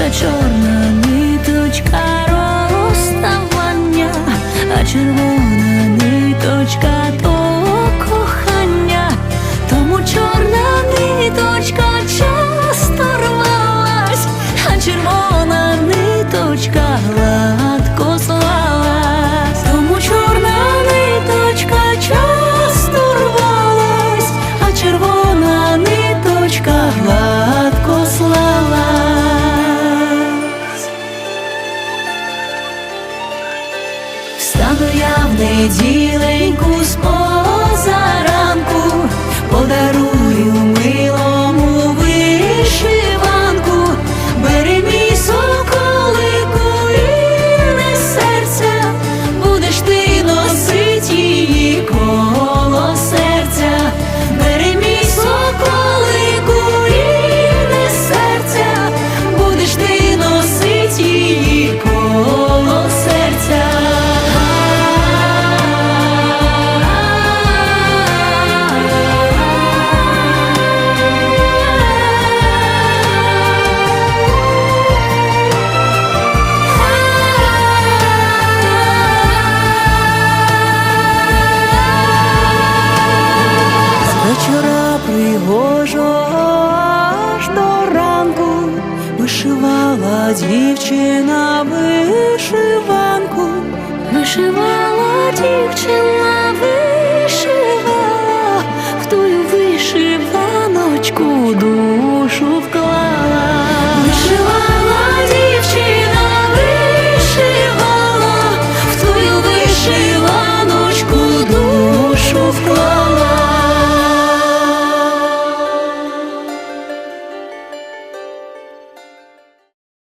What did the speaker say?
та чорна ниточка розставання, а червона ниточка то кохання, тому чорна ниточка часто рвалась, а червона Встану я в неділеньку з вечора пригожо аж до ранку. Вишивала дівчина вишиванку, вишивала дівчина